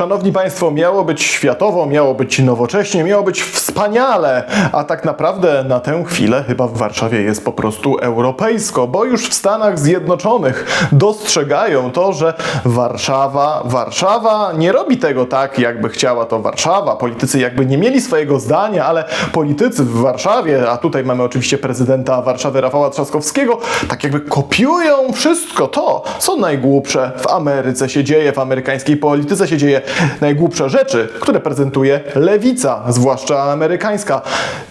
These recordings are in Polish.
Szanowni Państwo, miało być światowo, miało być nowocześnie, miało być wspaniale, a tak naprawdę na tę chwilę chyba w Warszawie jest po prostu europejsko, bo już w Stanach Zjednoczonych dostrzegają to, że Warszawa, Warszawa nie robi tego tak, jakby chciała to Warszawa. Politycy jakby nie mieli swojego zdania, ale politycy w Warszawie, a tutaj mamy oczywiście prezydenta Warszawy Rafała Trzaskowskiego, tak jakby kopiują wszystko to, co najgłupsze w Ameryce się dzieje, w amerykańskiej polityce się dzieje, najgłupsze rzeczy, które prezentuje lewica, zwłaszcza amerykańska.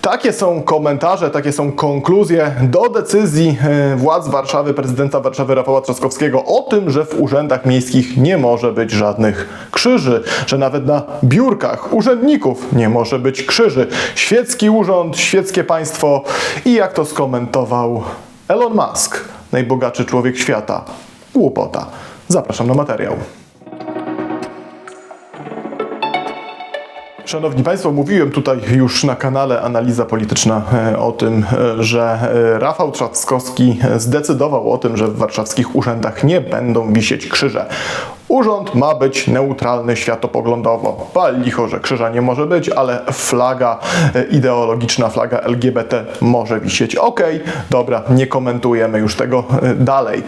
Takie są komentarze, takie są konkluzje do decyzji e, władz Warszawy, prezydenta Warszawy Rafała Trzaskowskiego o tym, że w urzędach miejskich nie może być żadnych krzyży, że nawet na biurkach urzędników nie może być krzyży. Świecki urząd, świeckie państwo i jak to skomentował Elon Musk, najbogatszy człowiek świata. Głupota. Zapraszam na materiał. Szanowni Państwo, mówiłem tutaj już na kanale Analiza Polityczna e, o tym, e, że e, Rafał Trzaskowski zdecydował o tym, że w warszawskich urzędach nie będą wisieć krzyże. Urząd ma być neutralny światopoglądowo. Pal licho, że krzyża nie może być, ale flaga e, ideologiczna, flaga LGBT może wisieć. Okej, dobra, nie komentujemy już tego e, dalej.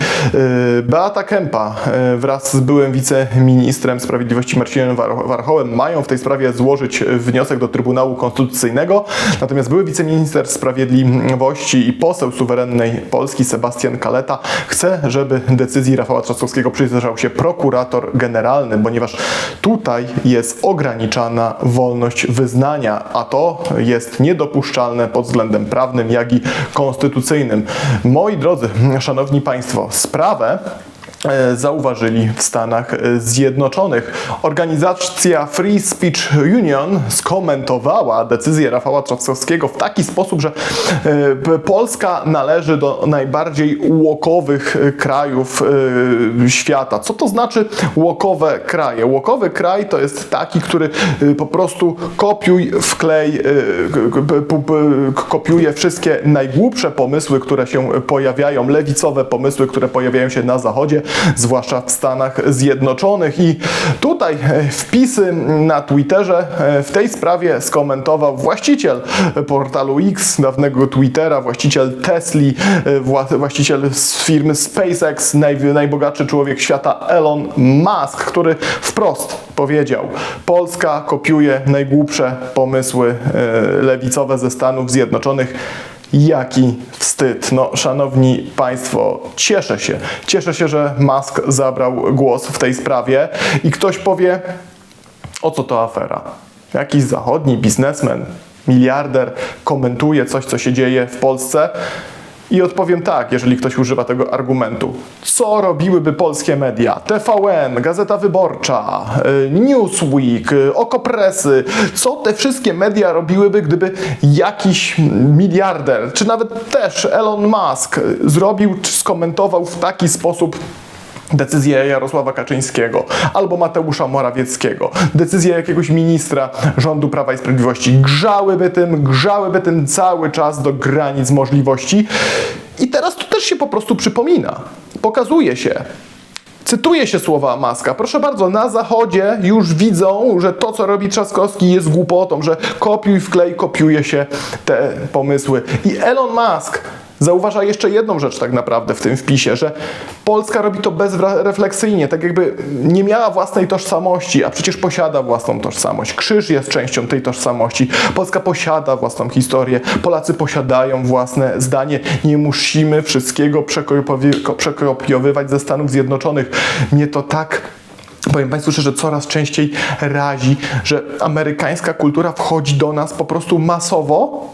E, Beata e, wraz z byłym wiceministrem sprawiedliwości Marcinem War- Warchołem mają w tej sprawie złożyć wniosek do Trybunału Konstytucyjnego. Natomiast były wiceminister sprawiedliwości i poseł suwerennej Polski Sebastian Kaleta chce, żeby decyzji Rafała Trzaskowskiego przyjrzał się prokurator generalny, ponieważ tutaj jest ograniczana wolność wyznania, a to jest niedopuszczalne pod względem prawnym, jak i konstytucyjnym. Moi drodzy, szanowni państwo, sprawę zauważyli w Stanach e, Zjednoczonych. Organizacja Free Speech Union skomentowała decyzję Rafała Trzaskowskiego w taki sposób, że e, Polska należy do najbardziej łokowych e, krajów e, świata. Co to znaczy łokowe kraje? Łokowy kraj to jest taki, który e, po prostu kopiuj, wklej, e, kopiuje wszystkie najgłupsze pomysły, które się pojawiają, lewicowe pomysły, które pojawiają się na Zachodzie, zwłaszcza w Stanach Zjednoczonych. I tutaj e, wpisy na Twitterze e, w tej sprawie skomentował właściciel portalu X, dawnego Twittera, właściciel Tesli, e, wła- właściciel firmy SpaceX, naj, najbogatszy człowiek świata Elon Musk, który wprost powiedział: Polska kopiuje najgłupsze pomysły e, lewicowe ze Stanów Zjednoczonych. Jaki wstyd. No, szanowni Państwo, cieszę się. Cieszę się, że Musk zabrał głos w tej sprawie i ktoś powie, o co to afera? Jakiś zachodni biznesmen, miliarder komentuje coś, co się dzieje w Polsce? I odpowiem tak, jeżeli ktoś używa tego argumentu. Co robiłyby polskie media? TVN, Gazeta Wyborcza, y, Newsweek, y, Okopresy. Co te wszystkie media robiłyby, gdyby jakiś miliarder, czy nawet też Elon Musk y, zrobił czy skomentował w taki sposób decyzję Jarosława Kaczyńskiego albo Mateusza Morawieckiego, decyzję jakiegoś ministra rządu Prawa i Sprawiedliwości. Grzałyby tym, grzałyby tym cały czas do granic możliwości. I teraz to też się po prostu przypomina. Pokazuje się, Cytuję się słowa Maska. Proszę bardzo, na Zachodzie już widzą, że to, co robi Trzaskowski jest głupotą, że kopiuj, wklej, kopiuje się te pomysły. I Elon Musk zauważa jeszcze jedną rzecz tak naprawdę w tym wpisie, że Polska robi to bezrefleksyjnie, tak jakby nie miała własnej tożsamości, a przecież posiada własną tożsamość. Krzyż jest częścią tej tożsamości. Polska posiada własną historię. Polacy posiadają własne zdanie. Nie musimy wszystkiego przekopi- przekopiowywać ze Stanów Zjednoczonych. Mnie to tak Powiem Państwu szczerze, coraz częściej razi, że amerykańska kultura wchodzi do nas po prostu masowo.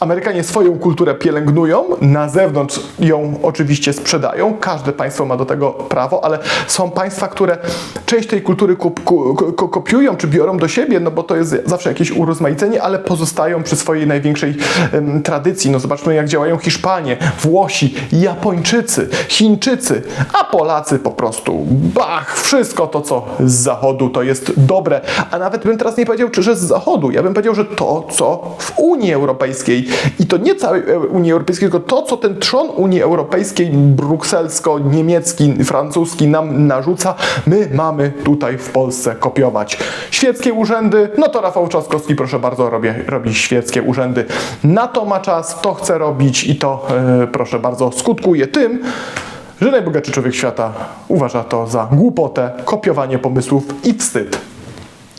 Amerykanie swoją kulturę pielęgnują, na zewnątrz ją oczywiście sprzedają. Każde państwo ma do tego prawo, ale są państwa, które część tej kultury kup, ku, ko, kopiują czy biorą do siebie, no bo to jest zawsze jakieś urozmaicenie, ale pozostają przy swojej największej em, tradycji. No zobaczmy, jak działają Hiszpanie, Włosi, Japończycy, Chińczycy, a Polacy po prostu bach, wszystko to, co z zachodu, to jest dobre. A nawet bym teraz nie powiedział, czy że z zachodu. Ja bym powiedział, że to, co w Unii Europejskiej i to nie całej Unii Europejskiej, tylko to, co ten trzon Unii Europejskiej, brukselsko-niemiecki, francuski nam narzuca, my mamy tutaj w Polsce kopiować. Świeckie urzędy, no to Rafał Trzaskowski, proszę bardzo, robi, robi świeckie urzędy. Na to ma czas, to chce robić i to, e, proszę bardzo, skutkuje tym, że najbogatszy człowiek świata uważa to za głupotę, kopiowanie pomysłów i wstyd.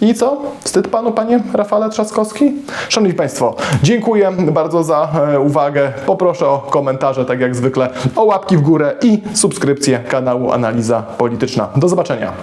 I co? Wstyd panu, panie Rafale Trzaskowski? Szanowni Państwo, dziękuję bardzo za e, uwagę. Poproszę o komentarze, tak jak zwykle, o łapki w górę i subskrypcję kanału Analiza Polityczna. Do zobaczenia.